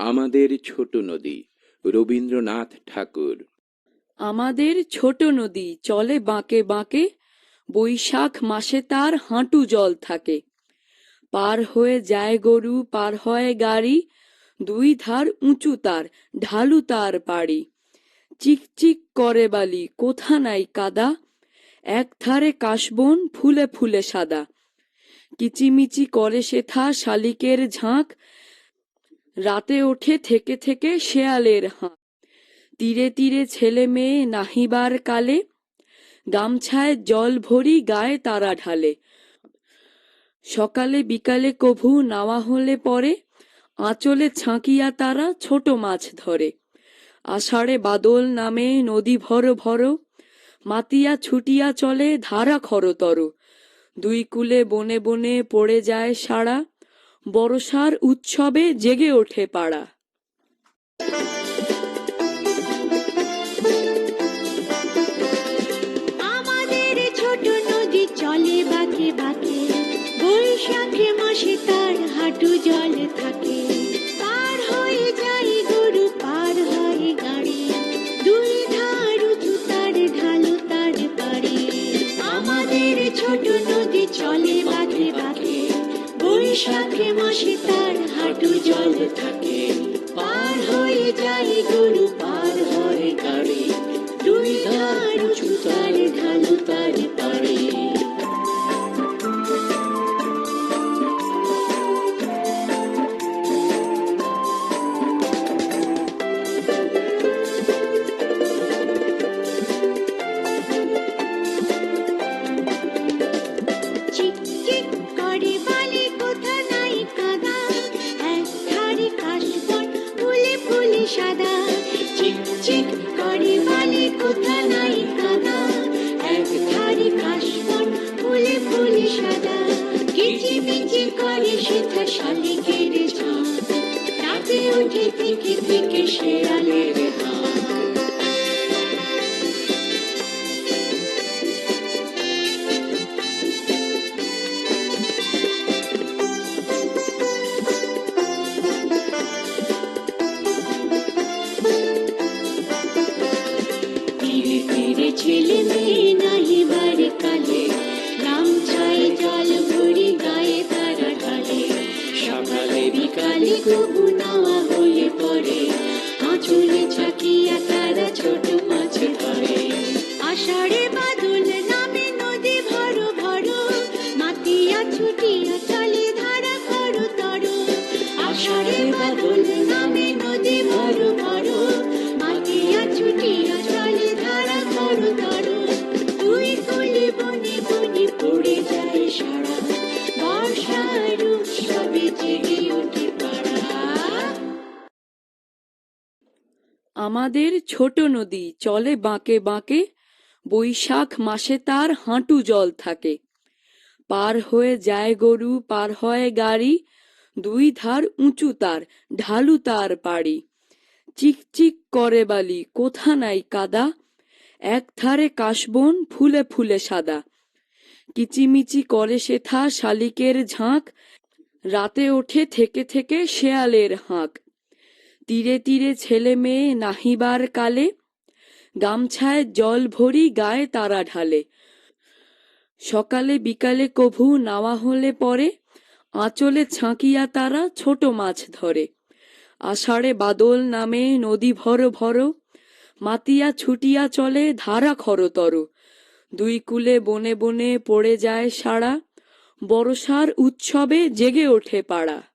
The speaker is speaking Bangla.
আমাদের ছোট নদী, রবীন্দ্রনাথ ঠাকুর। আমাদের ছোট নদী, চলে বাঁকে বাঁকে, বৈশাখ মাসে তার হাঁটু জল থাকে। পার হয়ে যায় গরু, পার হয় গাড়ি, দুই ধার উঁচু তার, ঢালু তার পাড়ি চিকচিক করে বালি, কোথা নাই কাদা, এক ধারে কাশবন ফুলে ফুলে সাদা। কিচিমিচি করে সেথা শালিকের ঝাঁক রাতে ওঠে থেকে থেকে শেয়ালের হাঁক তীরে তীরে ছেলে মেয়ে নাহিবার কালে, গামছায় জল ভরি গায়ে তারা ঢালে। সকালে বিকালে কভু নাওয়া হলে পরে, আঁচলে ছাঁকিয়া তারা ছোট মাছ ধরে। আষাঢ়ে বাদল নামে নদী ভর ভর, মাতিয়া ছুটিয়া চলে ধারা খরতর। দুই কূলে বনে বনে পড়ে যায় সাড়া বরসার উৎসবে জেগে ওঠে পাড়া। আমাদের ছোট নদী চলে বৈশাখে মাসে তার হাঁটু জল থাকে। পার হয়ে গরু, পার হয় গাড়ি, দুই ধার উঁচু তার ঢালু তার আমাদের ছোট নদী চলে বৈশাখে মাসি তার হাঁটু জল থাকে। পার হয়ে যায় গরু, পার হয় গাড়ি। দুই ধার উঁচু তার ছেলে মেয়ে নাহিবার কালে গামছায় জল ভরি গায়ে তারা ঢালে সকালে বিকালে কবু আমাদের ছোট নদী চলে বাঁকে বাঁকে, বৈশাখ মাসে তার হাঁটু জল থাকে। পার হয়ে যায় গরু, পার হয় গাড়ি, দুই ধার উঁচু তার, ঢালু তার পাড়ি চিকচিক করে বালি, কোথা নাই কাদা? এক ধারে কাশবন, ফুলে ফুলে সাদা। কিচিমিচি করে সেথা শালিকের ঝাঁক, রাতে ওঠে থেকে থেকে শেয়ালের হাঁক। তীরে তীরে ছেলে মেয়ে নাহিবার কালে, গামছায় জল ভরি গায়ে তারা ঢালে। সকালে বিকালে কভু নাওয়া হলে পরে, আঁচলে ছাঁকিয়া তারা ছোট মাছ ধরে। আষাঢ়ে বাদল নামে নদী ভর ভর, মাতিয়া ছুটিয়া চলে ধারা খরতর। দুই কূলে বনে বনে পড়ে যায় সাড়া বরসার উৎসবে জেগে ওঠে পাড়া।